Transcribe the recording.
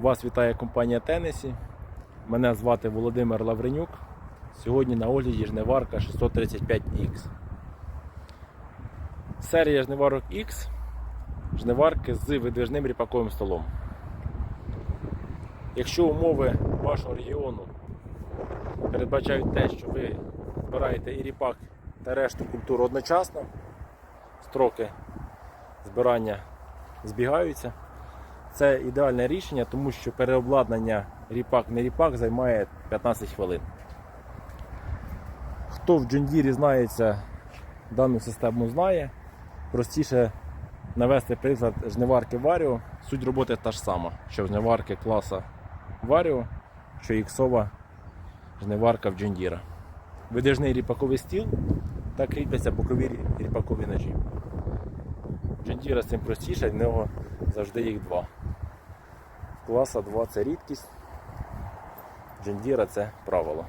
Вас вітає компанія Тенесі. Мене звати Володимир Лавренюк. Сьогодні на огляді жниварка 635X. Серія жниварок X жниварки з видвижним ріпаковим столом. Якщо умови вашого регіону передбачають те, що ви збираєте і ріпак та решту культур одночасно, строки збирання збігаються. Це ідеальне рішення, тому що переобладнання ріпак-не ріпак займає 15 хвилин. Хто в Джондірі знається, дану систему знає. Простіше навести приклад жниварки Варіо. Суть роботи та ж сама, що жниварки класа Варіо, що іксова жниварка в Джондіра. Видижний ріпаковий стіл та кріпляться бокові ріпакові ножі. Джондіра з цим простіше, в нього завжди їх два. Класа 2 це рідкість, джендіра це правило.